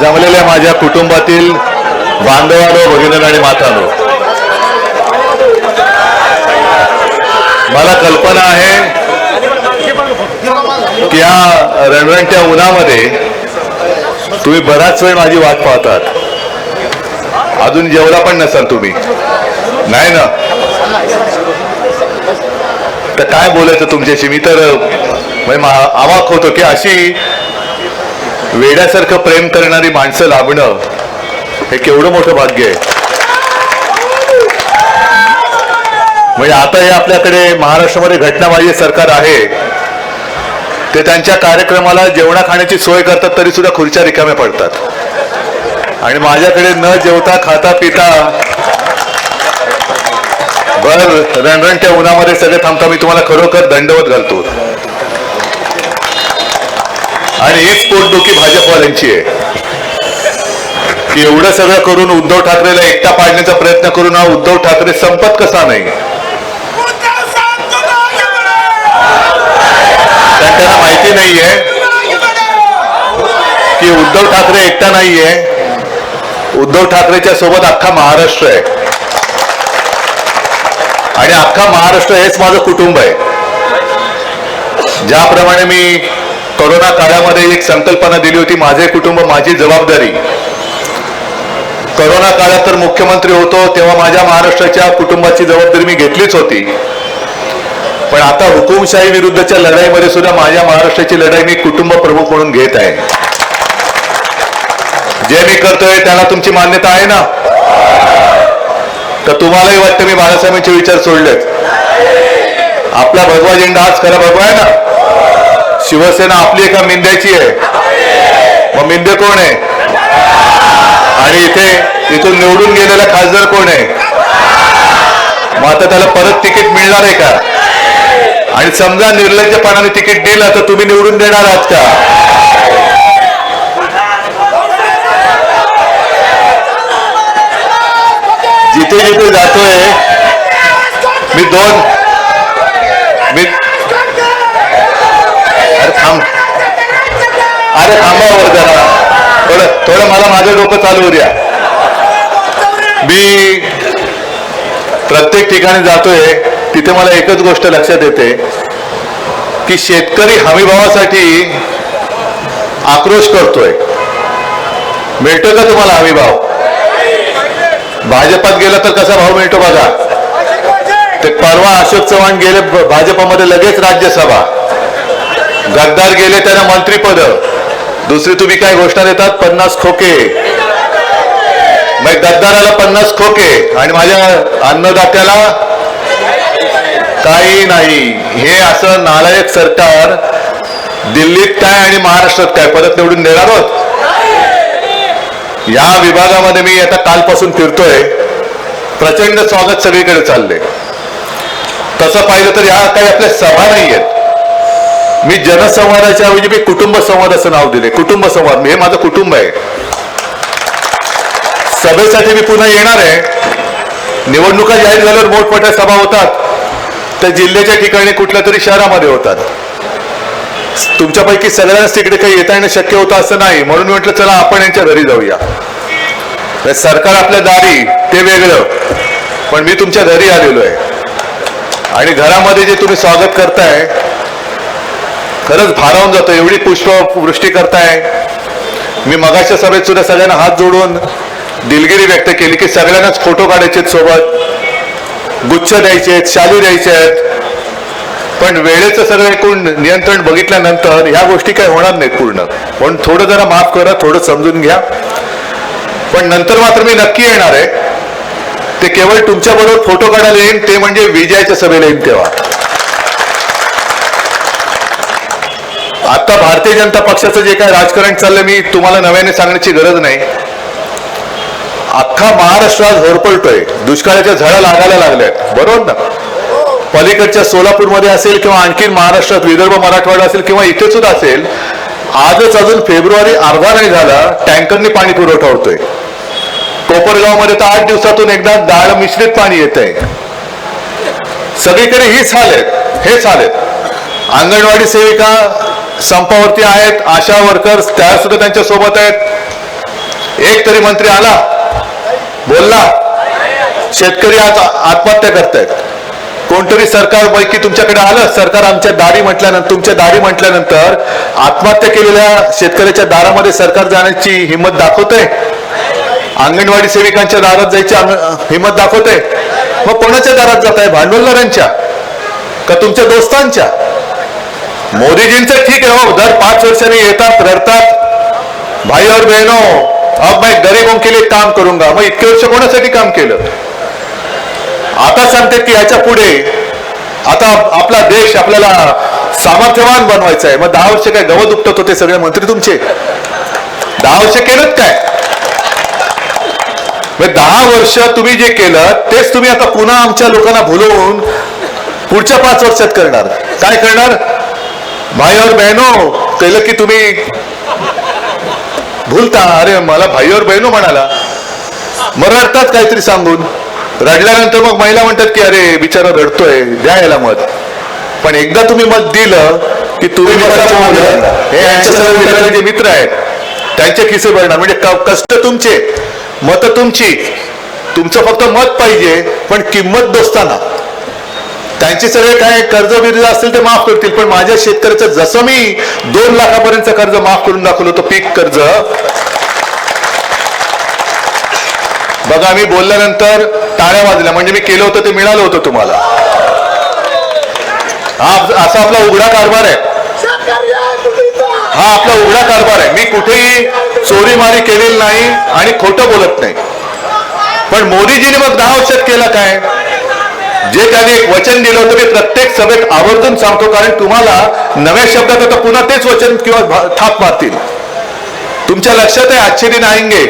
जमलेल्या माझ्या कुटुंबातील बांधवानो भगिनी आणि मातानो. मला कल्पना आहे की या रणरणत्या उन्हामध्ये तुम्ही बराच वेळ माझी वाट पाहतात. अजून जेवला पण नसाल तुम्ही. नाही ना? तर काय बोलायचं तुमच्याशी? मी तर म्हणजे अवाक होतो की अशी वेड्यासारखं प्रेम करणारी माणसं लाभणं हे केवढं मोठं भाग्य आहे. म्हणजे आता हे आपल्याकडे महाराष्ट्रामध्ये घटनाबाह्य सरकार आहे. ते त्यांच्या कार्यक्रमाला जेवणा खाण्याची सोय करतात तरी सुद्धा खुर्च्या रिकाम्या पडतात. आणि माझ्याकडे न जेवता खाता पिता. भर रणरणच्या उन्हामध्ये सगळे थांबता मी तुम्हाला खरोखर दंडवत घालतो. आणि हीच पोटदुखी भाजपवाल्यांची आहे. की एवढं सगळं करून उद्धव ठाकरेला एकटा पाडण्याचा प्रयत्न करून हा उद्धव ठाकरे संपत कसा नाही? त्यांना माहिती नाहीये की उद्धव ठाकरे एकटा नाहीये. उद्धव ठाकरेच्या सोबत अख्खा महाराष्ट्र आहे. आणि अख्खा महाराष्ट्र हेच माझं कुटुंब आहे. ज्याप्रमाणे मी कोरोना काळामध्ये एक संकल्पना दिली होती माझे कुटुंब माझी जबाबदारी. कोरोना काळात तर मुख्यमंत्री होतो तेव्हा माझ्या महाराष्ट्राच्या कुटुंबाची जबाबदारी मी घेतलीच होती. पण आता हुकुमशाही विरुद्धच्या लढाईमध्ये सुद्धा माझ्या महाराष्ट्राची लढाई मी कुटुंब प्रमुख म्हणून घेत आहे. जे मी करतोय त्याला तुमची मान्यता आहे ना? तर तुम्हालाही वाटतं मी बाळासाहेबांचे विचार सोडलेत. आपला भगवा झेंडा आज खरा भगवा आहे ना? शिवसेना आपली एका मिंद्याची आहे. मग मिंदे कोण आहे? आणि इथे इथून निवडून गेलेला खासदार कोण आहे? मग आता त्याला परत तिकीट मिळणार आहे का? आणि समजा निर्लज्जपणाने तिकीट दिलं तर तुम्ही निवडून देणार आहात का? जिथे जिथे जातोय मी दोन मी अरे थांब अरे थांबा वर जरा. थोडं थोडं मला माझं डोकं चालू द्या मी प्रत्येक ठिकाणी जातोय तिथे मला एकच गोष्ट लक्षात येते की शेतकरी हमीभावासाठी आक्रोश करतोय. मिळतो का तुम्हाला हमीभाव? भाजपात गेला तर कसा भाव मिळतो बघा. ते परवा अशोक चव्हाण गेले भाजपामध्ये लगेच राज्यसभा. गद्दार गेले त्यांना मंत्रीपद. दुसरी तुम्ही काय घोषणा देतात? पन्नास खोके. मग गद्दाराला पन्नास खोके. आणि माझ्या अन्नदात्याला काही नाही. हे असं नालायक सरकार दिल्लीत काय आणि महाराष्ट्रात काय? परत निवडून देणार आहोत या विभागामध्ये मी आता कालपासून फिरतोय. प्रचंड स्वागत सगळीकडे चालले तसं पाहिलं तर या काही आपल्या सभा नाही आहेत मी जनसंवादाच्या ऐवजी मी कुटुंब संवाद असं नाव दिले कुटुंब संवाद. हे माझं कुटुंब आहे. सभेसाठी मी पुन्हा येणार आहे. निवडणुका जाहीर झाल्यावर मोठमोठ्या सभा होतात. त्या जिल्ह्याच्या ठिकाणी कुठल्या तरी शहरामध्ये होतात. तुमच्यापैकी सगळ्यांनाच तिकडे काही येता येणं शक्य होतं असं नाही. म्हणून मी म्हटलं चला आपण यांच्या घरी जाऊया. सरकार आपल्या दारी ते वेगळं. पण मी तुमच्या घरी आलेलो आहे. आणि घरामध्ये जे तुम्ही स्वागत करताय खरंच भारावून जातो एवढी पुष्पवृष्टी करताय. मी मगाच्या सभेत सुद्धा सगळ्यांना हात जोडून दिलगिरी व्यक्त केली की सगळ्यांनाच फोटो काढायचे सोबत. गुच्छ द्यायचे आहेत शालू द्यायचे आहेत पण वेळेचं सगळं एकूण नियंत्रण बघितल्यानंतर ह्या गोष्टी काही होणार नाहीत पूर्ण. पण थोडं जरा माफ करा थोडं समजून घ्या. पण नंतर मात्र मी नक्की येणार आहे. ते केवळ तुमच्याबरोबर फोटो काढायला येईन ते म्हणजे विजयाच्या सभेला येईन तेव्हा. आता भारतीय जनता पक्षाचं जे काय राजकारण चाललंय मी तुम्हाला नव्याने सांगण्याची गरज नाही. अख्खा महाराष्ट्र आज होरपळतोय दुष्काळाच्या झळा लागायला लागल्यात. बरोबर ना? पलीकडच्या सोलापूरमध्ये असेल किंवा आणखी महाराष्ट्रात विदर्भ मराठवाडा असेल किंवा इथे सुद्धा असेल आजच अजून फेब्रुवारी अर्धा नाही झाला टँकरनी पाणी पुरवठा होतोय. कोपरगावमध्ये तर आठ दिवसातून एकदा डाळ मिश्रित पाणी येत आहे सगळीकडे हीच हाल आहेत. हेच हाल आहेत. अंगणवाडी सेविका संपावरती आहेत आशा वर्कर्स त्या सुद्धा त्यांच्यासोबत आहेत. एक तरी मंत्री आला. बोलला. शेतकरी आज आत्महत्या करतायत. कोणतरी सरकारपैकी तुमच्याकडे आलं. सरकार आमच्या दारी म्हटल्यानंतर तुमच्या दारी म्हटल्यानंतर आत्महत्या केलेल्या शेतकऱ्याच्या दारामध्ये सरकार जाण्याची हिंमत दाखवतंय. अंगणवाडी सेविकांच्या दारात जायची हिंमत दाखवते मग कोणाच्या दारात जात आहे भांडवलदारांच्या? का तुमच्या दोस्तांच्या? मोदीजींचं ठीक आहे हो. दर पाच वर्षांनी येतात रडतात. भाई और बहनो अब मैं गरीबों के लिए काम करूंगा. मग इतके वर्ष कोणासाठी काम केलं? आता सांगते की याच्यापुढे आता आपला देश आपल्याला सामर्थ्यवान बनवायचा आहे. मग दहा वर्ष काय गवत उपटत होते सगळे मंत्री तुमचे? दहा वर्ष केलं काय? मग दहा वर्ष तुम्ही जे केलं तेच तुम्ही आता पुन्हा आमच्या लोकांना भुलवून पुढच्या पाच वर्षात करणार. काय करणार? भाई और बहनो केलं की तुम्ही भूलता। अरे मला भाई और बहनो म्हणाला। मग रडतात काहीतरी सांगून रडल्यानंतर मग महिला म्हणतात की अरे बिचारा रडतोय द्या याला मत पण एकदा तुम्ही मत दिलं की तुम्ही हे यांच्या जे मित्र आहेत त्यांचे खिसे भरणार म्हणजे कष्ट तुमचे मत तुमची. तुमचं फक्त मत पाहिजे पण किंमत दोस्ताना. त्यांचे सगळे काय कर्ज बिर्ज असतील ते माफ करतील पण माझ्या शेतकऱ्याचं जसं मी दोन लाखापर्यंत कर्ज माफ करून दाखवलं होतं पीक कर्ज. बघा मी बोलल्यानंतर टाळ्या वाजल्या म्हणजे मी केलं होतं ते मिळालं होतं तुम्हाला. हा असा आपला उघडा कारभार आहे. हा आपला उघडा कारभार आहे. मी कुठेही चोरी मारी केलेली नाही आणि खोटं बोलत नाही. पण मोदीजीने मग दहा वर्षात केलं काय? जे काही एक वचन दिलं होतं मी प्रत्येक सभेत आवर्जून सांगतो कारण तुम्हाला नव्या शब्दात आता पुन्हा तेच वचन किंवा थाप मारतील. तुमच्या लक्षात आहे आजचे दिन आएंगे?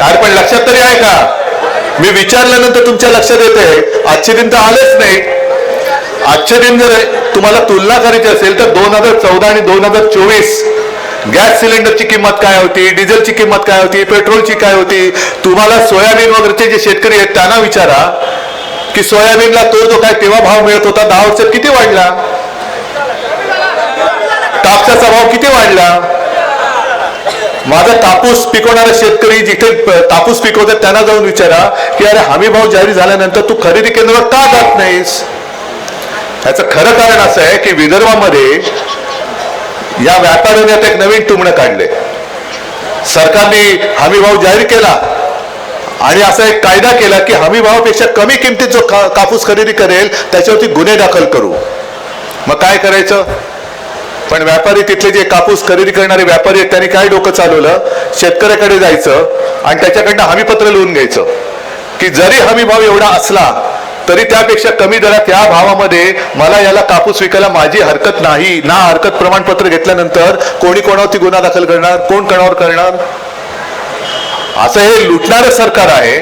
अरे पण लक्षात तरी आहे का? मी विचारल्यानंतर तुमच्या लक्षात येते आजचे दिन तर आलेच नाही. आजचे दिन जर तुम्हाला तुलना करायची असेल तर दोन हजार चौदा आणि दोन हजार चोवीस गॅस सिलेंडरची किंमत काय होती? डिझेलची किंमत काय होती? पेट्रोलची काय होती? तुम्हाला सोयाबीन वगैरेचे जे शेतकरी आहेत त्यांना विचारा की सोयाबीनला तो जो काय तेव्हा भाव मिळत होता दहा वर्षात किती वाढला? कापसाचा भाव किती वाढला? माझा कापूस पिकवणारा शेतकरी जिथे तापूस कापूस पिकवतात त्यांना जाऊन विचारा की अरे हमी भाव जाहीर झाल्यानंतर तू खरेदी केंद्रावर का जात नाहीस? याचं खरं कारण असं आहे की विदर्भामध्ये या व्यापाऱ्याने आता एक नवीन टुमणं काढले. सरकारने हमी भाव जाहीर केला आणि असा एक कायदा केला की हमी भावापेक्षा कमी किमतीत जो का- कापूस खरेदी करेल त्याच्यावरती गुन्हे दाखल करू. मग काय करायचं? पण व्यापारी तिथले जे कापूस खरेदी करणारे व्यापारी आहेत त्यांनी काय डोकं चालवलं? शेतकऱ्याकडे जायचं आणि त्याच्याकडनं हमीपत्र लिहून घ्यायचं. की जरी हमी भाव एवढा असला तरी त्यापेक्षा कमी दरात या भावामध्ये मला याला कापूस विकायला माझी हरकत नाही. ना हरकत प्रमाणपत्र घेतल्यानंतर कोणी कोणावरती गुन्हा दाखल करणार? कोण कोणावर करणार? असं हे लुटणारं सरकार आहे.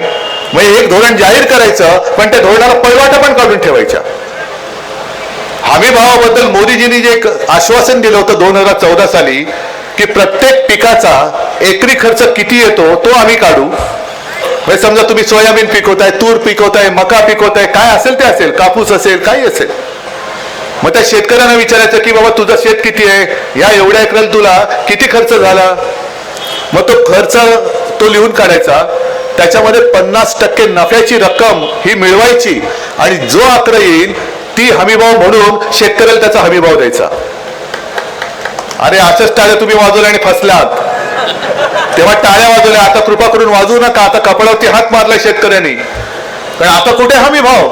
मग एक धोरण जाहीर करायचं पण त्या धोरणाला पळवाटा पण काढून ठेवायच्या. हमी भावाबद्दल मोदीजींनी जे एक आश्वासन दिलं होतं दोन हजार चौदा साली की प्रत्येक पिकाचा एकरी खर्च किती येतो तो आम्ही काढू. म्हणजे समजा तुम्ही सोयाबीन पिकवताय तूर पिकवताय मका पिकवताय काय असेल ते असेल कापूस असेल काही असेल. मग त्या शेतकऱ्यांना विचारायचं की बाबा तुझं शेत किती आहे? या एवढ्या एकराला तुला किती खर्च झाला? मग तो खर्च तो लिहून काढायचा. त्याच्यामध्ये पन्नास टक्के नफ्याची रक्कम ही मिळवायची आणि जो आकडा येईल ती हमीभाव म्हणून शेतकऱ्याला त्याचा हमीभाव द्यायचा. अरे अशाच टाळ्या तुम्ही वाजवल्या आणि फसलात. तेव्हा टाळ्या वाजवल्या आता कृपा करून वाजवू नका आता कपड्यावरती हात मारलाय शेतकऱ्यांनी. कारण आता कुठे हमी भाव?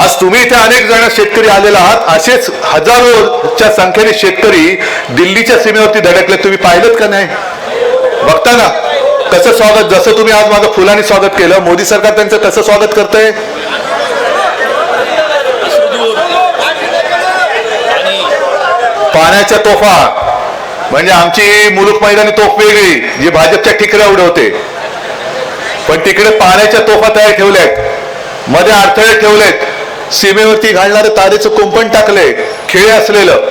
आज तुम्ही इथे अनेक जण शेतकरी आलेला आहात असेच हजारोच्या संख्येने शेतकरी दिल्लीच्या सीमेवरती धडकले. तुम्ही पाहिलं का नाही? बघता ना कसं स्वागत जसं तुम्ही आज माझं फुलांनी स्वागत केलं मोदी सरकार त्यांचं कसं स्वागत करतंय? पाण्याच्या तोफा म्हणजे आमची मुलुक मैदानी तोफ वेगळी. जी भाजपच्या ठिकऱ्या उडवते पण तिकडे पाण्याच्या तोफा तयार ठेवल्यात. मध्ये अडथळे ठेवलेत. सीमेवरती घालणारे तारेचं कुंपण टाकले. खेळ असलेलं.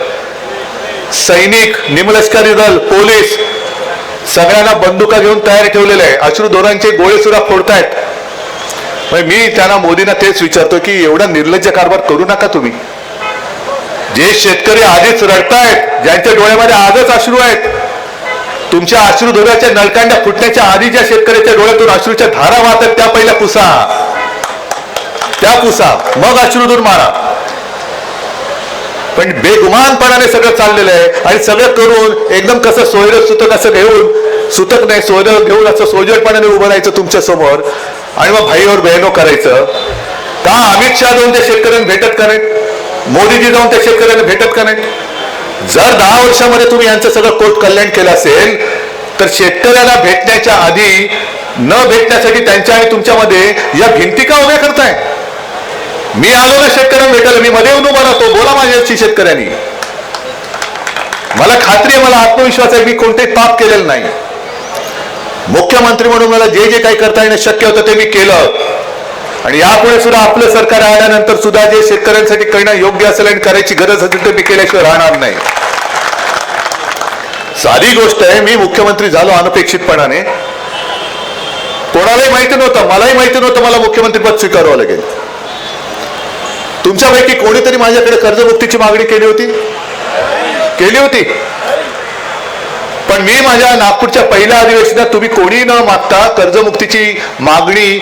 सैनिक निमलष्करी दल पोलीस सगळ्यांना बंदुका घेऊन तयार ठेवलेले आहे. अश्रुधोरांचे गोळे सुद्धा फोडतायत. मग मी त्यांना मोदींना तेच विचारतो की एवढा निर्लज्ज कारभार करू नका तुम्ही. जे शेतकरी आधीच रडतायत ज्यांच्या डोळ्यामध्ये आजच अश्रू आहेत तुमच्या अश्रू धुराच्या नळकांड्या फुटण्याच्या आधी ज्या शेतकऱ्याच्या डोळ्यातून अश्रूच्या धारा वाहतात त्या पहिल्या पुसा. त्या पुसा. मग अश्रुधूर मारा. पण बेगुमानपणाने सगळं चाललेलं आहे आणि सगळं करून एकदम कसं सोयरं सुतक असं घेऊन सुतक नाही सोयरं घेऊन असं सोजळपणाने उभं राहायचं तुमच्यासमोर. आणि मग भाईवर बहिणो करायचं. का अमित शहा दोन त्या शेतकऱ्यांना भेटत का मोदीजी जाऊन त्या शेतकऱ्यांना भेटत का नाही? जर दहा वर्षामध्ये तुम्ही यांचं सगळं कोट कल्याण केलं असेल तर शेतकऱ्याला भेटण्याच्या आधी न भेटण्यासाठी त्यांच्या आणि तुमच्यामध्ये या भिंती का उभ्या करताय? मी आलो ना शेतकऱ्यांना भेटायला मी मध्ये येऊन उभा राहतो. बोला माझ्याशी शेतकऱ्यांनी. मला खात्री आहे मला आत्मविश्वास आहे मी कोणतेही पाप केलेलं नाही. मुख्यमंत्री म्हणून मला जे जे काही करता येणं शक्य होतं ते मी केलं. आणि यापुढे सुद्धा आपलं सरकार आल्यानंतर सुद्धा जे शेतकऱ्यांसाठी करणं योग्य असेल आणि करायची गरज असेल ते मी केल्याशिवाय राहणार नाही. साधी गोष्ट आहे मी मुख्यमंत्री झालो अनपेक्षितपणाने. कोणालाही माहिती नव्हतं मलाही माहिती नव्हतं मला मुख्यमंत्री पद स्वीकारावं लागेल. तुमच्यापैकी कोणीतरी माझ्याकडे कर्जमुक्तीची मागणी केली होती? केली होती. पण मी माझ्या नागपूरच्या पहिल्या अधिवेशनात तुम्ही कोणी न मागता कर्जमुक्तीची मागणी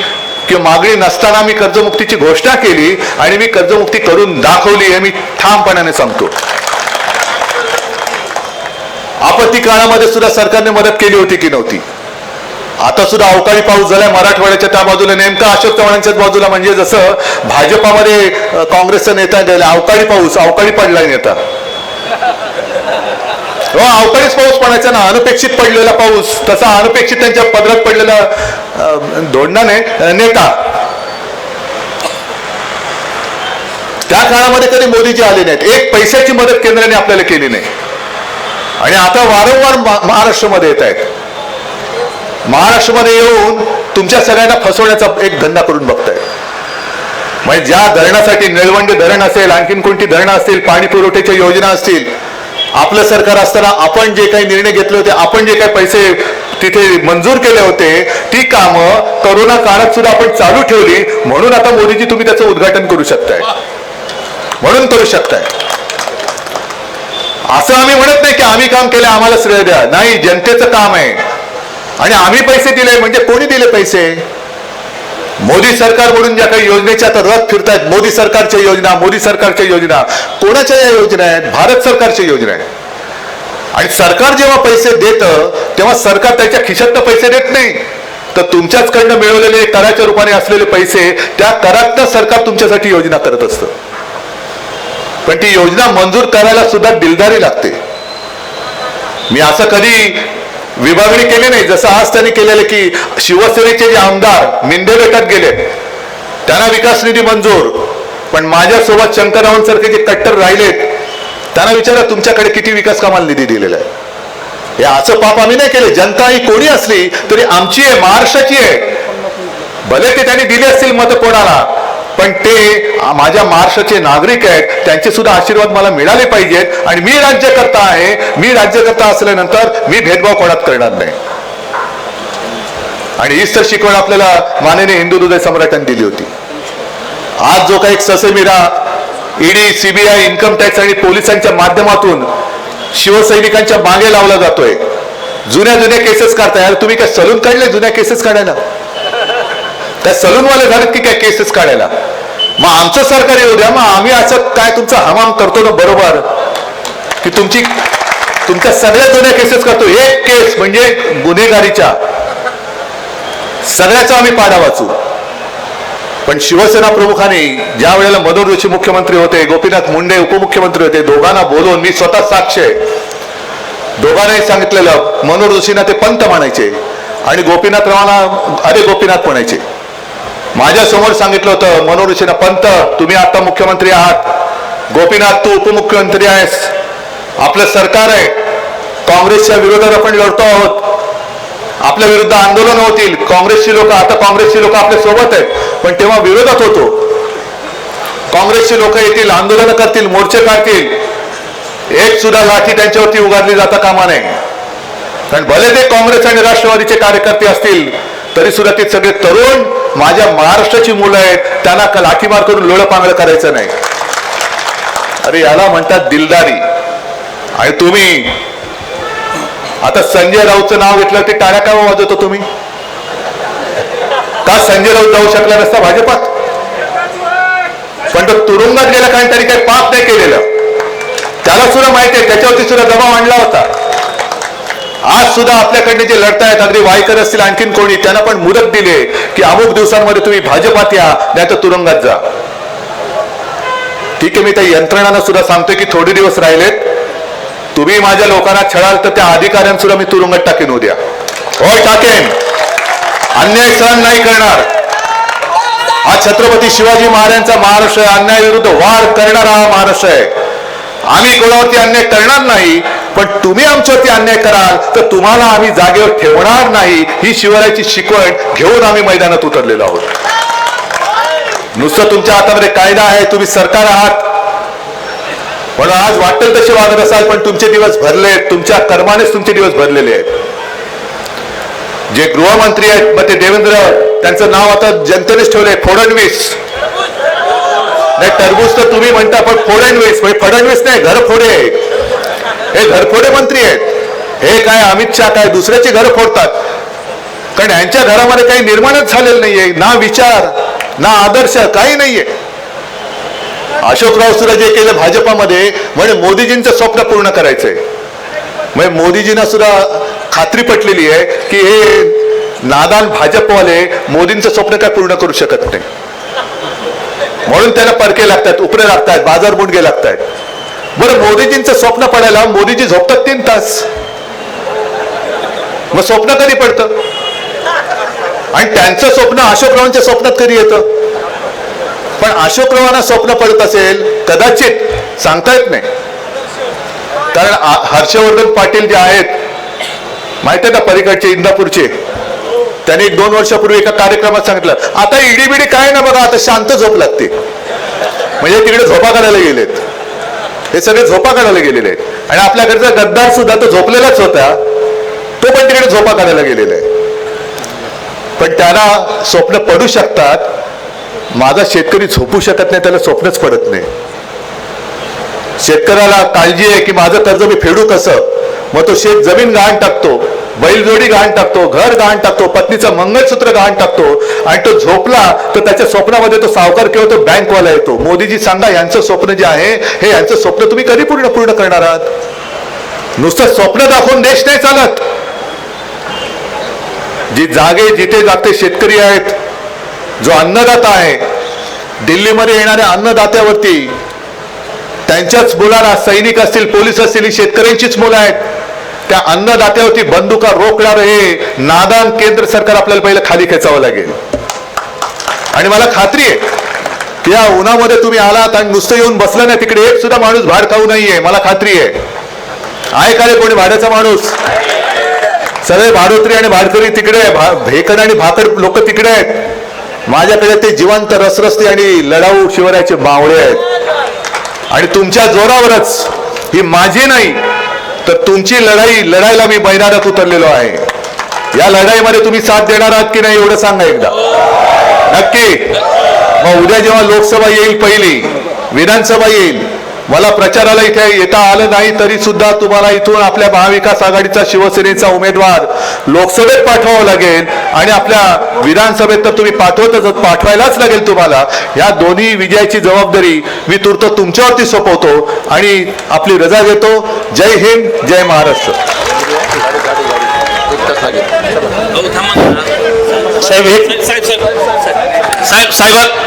किंवा मागणी नसताना मी कर्जमुक्तीची घोषणा केली आणि मी कर्जमुक्ती करून दाखवली हे मी ठामपणाने सांगतो. आपत्ती काळामध्ये सुद्धा सरकारने मदत केली होती की नव्हती? आता सुद्धा अवकाळी पाऊस झालाय मराठवाड्याच्या त्या बाजूला नेमका अशोक चव्हाणांच्याच बाजूला म्हणजे जसं भाजपामध्ये काँग्रेसचा नेता गेला अवकाळी पाऊस अवकाळी पडलाय नेता. हो, अवकाळीच पाऊस पडायचा ना अनपेक्षित पडलेला पाऊस तसा अनपेक्षित त्यांच्या पदरात पडलेला अं, धोंडाने नेता. त्या काळामध्ये कधी मोदीजी आले नाहीत. एक पैशाची मदत केंद्राने आपल्याला केली नाही. आणि आता वारंवार महाराष्ट्रामध्ये येत आहेत. महाराष्ट्रामध्ये येऊन तुमच्या सगळ्यांना फसवण्याचा एक धंदा करून बघताय म्हणजे ज्या धरणासाठी निळवंडे धरण असेल आणखीन कोणती धरणं असतील पाणी पुरवठ्याच्या योजना असतील आपलं सरकार असताना आपण जे काही निर्णय घेतले होते आपण जे काही पैसे तिथे मंजूर केले होते ती कामं करोना काळात सुद्धा आपण चालू ठेवली. म्हणून आता मोदीजी तुम्ही त्याचं उद्घाटन करू शकताय. म्हणून करू शकताय. असं आम्ही म्हणत नाही की आम्ही काम केलं आम्हाला श्रेय द्या. नाही जनतेचं काम आहे. आणि आम्ही पैसे दिले म्हणजे कोणी दिले पैसे? मोदी सरकार म्हणून ज्या काही योजनेच्या आता रथ फिरतायत मोदी सरकारच्या योजना मोदी सरकारच्या योजना कोणाच्या या योजना आहेत? भारत सरकारच्या योजना आहेत. आणि सरकार जेव्हा पैसे देतं तेव्हा सरकार त्याच्या खिशातनं पैसे देत नाही. तर तुमच्याचकडनं मिळवलेले कराच्या रूपाने असलेले पैसे त्या करातनं सरकार तुमच्यासाठी योजना करत असतं. पण ती योजना मंजूर करायला सुद्धा दिलदारी लागते. मी असं कधी विभागणी केली नाही. जसं आज त्यांनी केलेलं की शिवसेनेचे जे आमदार मिंदे बेटात गेले त्यांना विकास निधी मंजूर. पण माझ्यासोबत शंकररावांसारखे जे कट्टर राहिलेत त्यांना विचारा तुमच्याकडे किती विकास कामाला निधी दिलेला आहे. हे असं पाप आम्ही नाही केले. जनता ही कोणी असली तरी आमची आहे महाराष्ट्राची आहे. भले ते त्यांनी दिले असतील मत कोणाला पण ते माझ्या महाराष्ट्राचे नागरिक आहेत त्यांचे सुद्धा आशीर्वाद मला मिळाले पाहिजेत आणि मी राज्यकर्ता आहे. मी राज्यकर्ता असल्यानंतर मी भेदभाव कोणात करणार नाही. आणि हीच तर शिकवण आपल्याला माननीय हिंदू हृदय सम्राटांनी दिली होती. आज जो काही ससेमिरा ईडी सीबीआय इन्कम टॅक्स आणि पोलिसांच्या माध्यमातून शिवसैनिकांच्या मागे लावला जातोय. जुन्या जुन्या केसेस काढताय. यार तुम्ही काय सलून काढले जुन्या केसेस काढायला? त्या सलूनवाले झालेत की काय केसेस काढायला? मग आमचं सरकार येऊ द्या. मग आम्ही असं काय तुमचा हमाम करतो ना बरोबर? की तुमची तुमच्या सगळ्या जुन्या केसेस करतो. एक केस म्हणजे गुन्हेगारीच्या. सगळ्याचा आम्ही पाडा वाचू. पण शिवसेना प्रमुखांनी ज्या वेळेला मनोहर जोशी मुख्यमंत्री होते गोपीनाथ मुंडे उपमुख्यमंत्री होते दोघांना बोलवून मी स्वतः साक्ष आहे. दोघांनाही सांगितलेलं मनोहर जोशींना ते पंत म्हणायचे आणि गोपीनाथ रावांना अरे गोपीनाथ म्हणायचे. माझ्यासमोर सांगितलं होतं मनोहर सिन्हा पंत तुम्ही आता मुख्यमंत्री आहात. गोपीनाथ तू उपमुख्यमंत्री आहेस. आपलं सरकार आहे. काँग्रेसच्या विरोधात आपण लढतो आहोत. आपल्या विरुद्ध आंदोलन होतील. काँग्रेसची लोक आता काँग्रेसची लोक आपल्यासोबत आहेत. पण तेव्हा विरोधात होतो. काँग्रेसची लोक येतील आंदोलन करतील मोर्चे काढतील. एक सुद्धा लाठी त्यांच्यावरती उगारली जाता कामा नये. कारण भले ते काँग्रेस आणि राष्ट्रवादीचे कार्यकर्ते असतील तरी सुद्धा ते सगळे तरुण माझ्या महाराष्ट्राची मुलं आहेत त्यांना लाठीमार करून लोळ पांगळं करायचं नाही. अरे याला म्हणतात दिलदारी. आणि तुम्ही आता संजय राऊतचं नाव घेतलं ते टाळ्या काय वाजवतो तुम्ही? का संजय राऊत जाऊ शकला नसता भाजपात? पण तो तुरुंगात गेला कारण त्यांनी काही पाप नाही केलेलं. त्याला सुद्धा माहिती आहे त्याच्यावरती सुद्धा दबाव आणला होता. आज सुद्धा आपल्याकडनं जे लढतायत अगदी वायकर असतील आणखीन कोणी त्यांना पण मुदत दिले की अमुक दिवसांमध्ये तुम्ही भाजपात या नाही तर तुरुंगात जा. ठीक आहे मी त्या यंत्रणांना सुद्धा सांगतोय की थोडे दिवस राहिलेत. तुम्ही माझ्या लोकांना छळाल तर त्या अधिकाऱ्यांना सुद्धा मी तुरुंगात टाकेन उद्या. होय टाकेन. अन्याय सहन नाही करणार. हा छत्रपती शिवाजी महाराजांचा महाराष्ट्र अन्याय विरुद्ध वार करणारा हा महाराष्ट्र आहे. आम्ही कोणावरती अन्याय करणार नाही पण तुम्ही आमच्यावरती अन्याय कराल तर तुम्हाला आम्ही जागेवर ठेवणार नाही. ही शिवरायाची शिकवण घेऊन आम्ही मैदानात उतरलेलो आहोत. नुसतं तुमच्या हातामध्ये कायदा आहे तुम्ही सरकार आहात. म्हणून आज वाटेल तसे वागत असाल पण तुमचे दिवस भरले तुमच्या कर्मानेच तुमचे दिवस भरलेले आहेत. जे गृहमंत्री आहेत मग ते देवेंद्र त्यांचं नाव आता जनतेनेच ठेवलंय फडणवीस. नाही टरबूज तर तुम्ही म्हणता पण फडणवीस म्हणजे फडणवीस नाही घर फोडे. घरफोडे मंत्री आहेत. हे काय अमित शहा काय दुसऱ्याची घर फोडतात? कारण यांच्या घरामध्ये काही निर्माणच झालेलं नाहीये. ना विचार ना आदर्श काही नाहीये. अशोकराव सुद्धा जे केलं भाजपामध्ये म्हणजे मोदीजींचं स्वप्न पूर्ण करायचंय. म्हणजे मोदीजींना सुद्धा खात्री पटलेली आहे की हे नादान भाजपवाले मोदींचं स्वप्न काय पूर्ण करू शकत नाही. म्हणून त्यांना परके लागतात उपरे लागतात बाजार बुंडगे लागतात. बरं मोदीजींचं स्वप्न पडायला मोदीजी झोपतात तीन तास. मग स्वप्न कधी पडतं? आणि त्यांचं स्वप्न अशोकरावांच्या स्वप्नात कधी येतं? पण अशोकरावांना स्वप्न पडत असेल कदाचित सांगता येत नाही. कारण हर्षवर्धन पाटील जे आहेत माहीत आहे ना पलीकडचे इंदापूरचे? त्यांनी एक दोन वर्षापूर्वी एका कार्यक्रमात सांगितलं आता ईडीबीडी काय ना बघा आता शांत झोप लागते. म्हणजे तिकडे झोपा काढायला गेलेत. हे सगळे झोपा काढायला गेलेले आहेत. आणि आपल्याकडचा गद्दार सुद्धा तो झोपलेलाच होता. तो पण तिकडे झोपा काढायला गेलेला आहे. पण त्याला स्वप्न पडू शकतात. माझा शेतकरी झोपू शकत नाही त्याला स्वप्नच पडत नाही. शेतकऱ्याला काळजी आहे की माझं कर्ज मी फेडू कसं? मग तो शेत जमीन गहाण टाकतो. बैलजोडी गहाण टाकतो घर गहाण टाकतो पत्नीचं मंगळसूत्र गहाण टाकतो आणि तो झोपला तर त्याच्या स्वप्नामध्ये तो सावकार किंवा तो बँकवाला येतो. मोदीजी सांगा यांचं स्वप्न जे आहे हे यांचं स्वप्न तुम्ही कधी पूर्ण पूर्ण करणार आहात? नुसतं स्वप्न दाखवून देश नाही चालत. जी जागे जिथे जागते शेतकरी आहेत जो अन्नदाता आहे दिल्लीमध्ये येणाऱ्या अन्नदात्यावरती त्यांच्याच मुलांना सैनिक असतील पोलीस असतील ही शेतकऱ्यांचीच मुलं आहेत. त्या अन्नदात्यावरती बंदुका रोखणार हे नादान केंद्र सरकार आपल्याला पहिलं खाली खेचावं लागेल. आणि मला खात्री आहे की या उन्हामध्ये तुम्ही आलात आणि नुसतं येऊन बसलं नाही तिकडे एक सुद्धा माणूस भाड खाऊ नाहीये मला खात्री आहे. आहे का रे कोणी भाड्याचा माणूस? सगळे भाडोत्री आणि भाडकरी तिकडे आहे. भा- भेकड आणि भाकड लोक तिकडे आहेत. माझ्याकडे ते जिवंत रसरस्ती आणि लढाऊ शिवरायाचे मावळे आहेत. आणि तुमच्या जोरावरच ही माझी नाही तर तुमची लढाई लढायला मी मैदानात उतरलेलो आहे. या लढाईमध्ये तुम्ही साथ देणार आहात की नाही एवढं सांगा एकदा. नक्की. मग उद्या जेव्हा लोकसभा येईल पहिली विधानसभा येईल मला प्रचाराला इथे येता आलं नाही तरी सुद्धा तुम्हाला इथून आपल्या महाविकास आघाडीचा शिवसेनेचा उमेदवार लोकसभेत पाठवावा लागेल आणि आपल्या विधानसभेत तर तुम्ही पाठवतच पाठवायलाच लागेल तुम्हाला या दोन्ही विजयाची जबाबदारी मी तूर्त तुमच्यावरती सोपवतो आणि आपली रजा घेतो जय हिंद जय महाराष्ट्र हो हे साहेब साहेब साहेब साहेब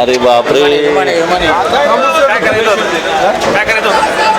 अरे बापरे काय करायचं होतं? काय करायचं होतं?